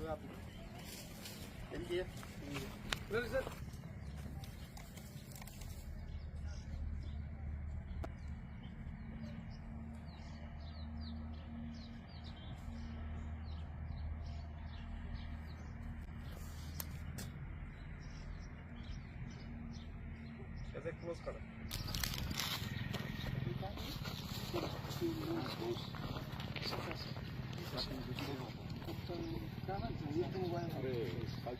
Gracias. Thank you. Where is it?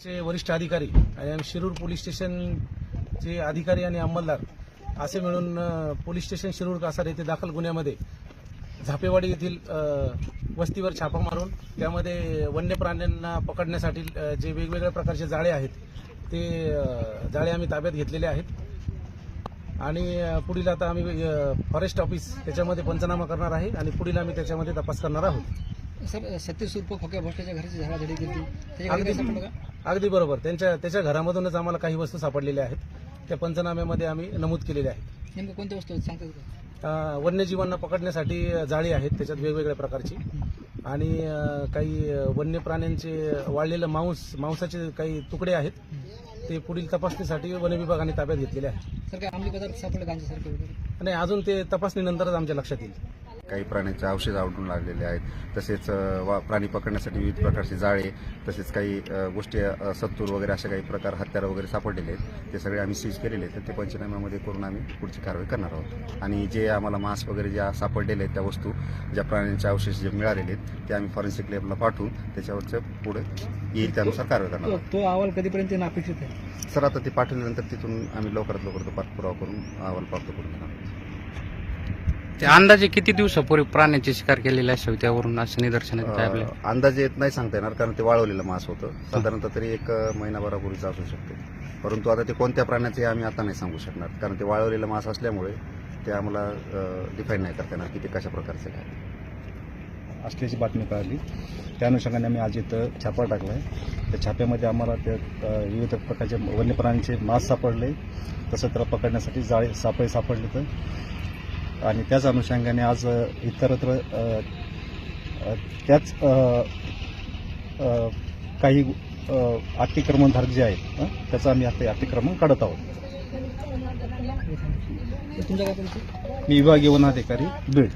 चे वरिष्ठ अधिकारी आणि शिरूर पोलीस स्टेशनचे अधिकारी आणि अंमलदार असे मिळून पोलीस स्टेशन शिरूर कासार येथे दाखल गुन्ह्यामध्ये झापेवाडी येथील वस्तीवर छापा मारून त्यामध्ये वन्य प्राण्यांना पकडण्यासाठी जे वेगवेगळ्या प्रकारचे जाळे आहेत ते जाळे आम्ही ताब्यात घेतलेले आहेत. आणि पुढील आता आम्ही फॉरेस्ट ऑफिस त्याच्यामध्ये पंचनामा करणार आहे आणि पुढील आम्ही त्याच्यामध्ये तपास करणार आहोत. सर सतीश उर्फ खोक्या भोसल्याच्या घराची झाडाझडी केली अगदी अगदी बरोबर. त्यांच्या त्याच्या घरामधूनच आम्हाला काही वस्तू सापडलेल्या आहेत. त्या पंचनाम्यामध्ये आम्ही नमूद केलेल्या आहेत. नेमकं कोणत्या वस्तू सांगतात का? वन्यजीवांना पकडण्यासाठी जाळी आहेत त्याच्यात वेगवेगळ्या प्रकारची. आणि काही वन्य प्राण्यांचे वाळलेलं मांस मांसाचे काही तुकडे आहेत. ते पुढील तपासणीसाठी वन विभागाने ताब्यात घेतलेले आहेत सर काय अंमली पदार्थ सापडले गांजासारखे वगैरे? आणि अजून ते तपासणीनंतरच आमच्या लक्षात येईल. काही प्राण्यांचे अवशेष आवडून लागलेले आहेत. तसेच वा- प्राणी पकडण्यासाठी विविध प्रकारचे जाळे तसेच काही गोष्टी सत्तूर वगैरे अशा काही प्रकार हत्यारं वगैरे सापडलेले आहेत. ते सगळे आम्ही सीज केलेले आहेत. तर ते पंचनाम्यामध्ये करून आम्ही पुढची कारवाई करणार आहोत. आणि जे आम्हाला मांस वगैरे ज्या सापडलेले आहेत त्या वस्तू ज्या प्राण्यांचे अवशेष जे मिळालेले आहेत ते आम्ही फॉरेन्सिक लॅबला पाठवून त्याच्यावरच्या पुढे येईल त्यानुसार कारवाई करणार आहोत. तो अहवाल कधीपर्यंत अपेक्षित आहे? सर आता ते पाठवल्यानंतर तिथून आम्ही लवकरात लवकर तो पाठपुरावा करून अहवाल प्राप्त करून घेणार आहोत. ते अंदाजे किती दिवसापूर्वी प्राण्याची शिकार केलेली असावी त्यावरून असं निदर्शन येत आहे आपल्या अ, अंदाजे नाही सांगता येणार कारण ते वाळवलेलं मांस होतं. साधारणतः तरी एक अ, महिनाभरापूर्वीचं असू शकते. परंतु आता ते कोणत्या प्राण्याचे आम्ही आता नाही सांगू शकणार कारण ते वाळवलेलं मांस असल्यामुळे ते आम्हाला डिफाईन नाही करता येणार की ते कशा प्रकारचे काय. असल्याची बातमी कळाली. त्या अनुषंगाने आम्ही आज इथं छापा टाकला आहे त्या छाप्यामध्ये आम्हाला त्या अ, विविध प्रकारचे वन्य प्राण्यांचे मांस सापडले. तसं त्याला पकडण्यासाठी जाळे सापळे सापडले तर आणि त्याच अनुषंगाने आज इतरत्र त्याच काही अतिक्रमणधारक जे आहेत त्याचं आम्ही आता अतिक्रमण काढत आहोत. मी विभागीय वन अधिकारी बीड.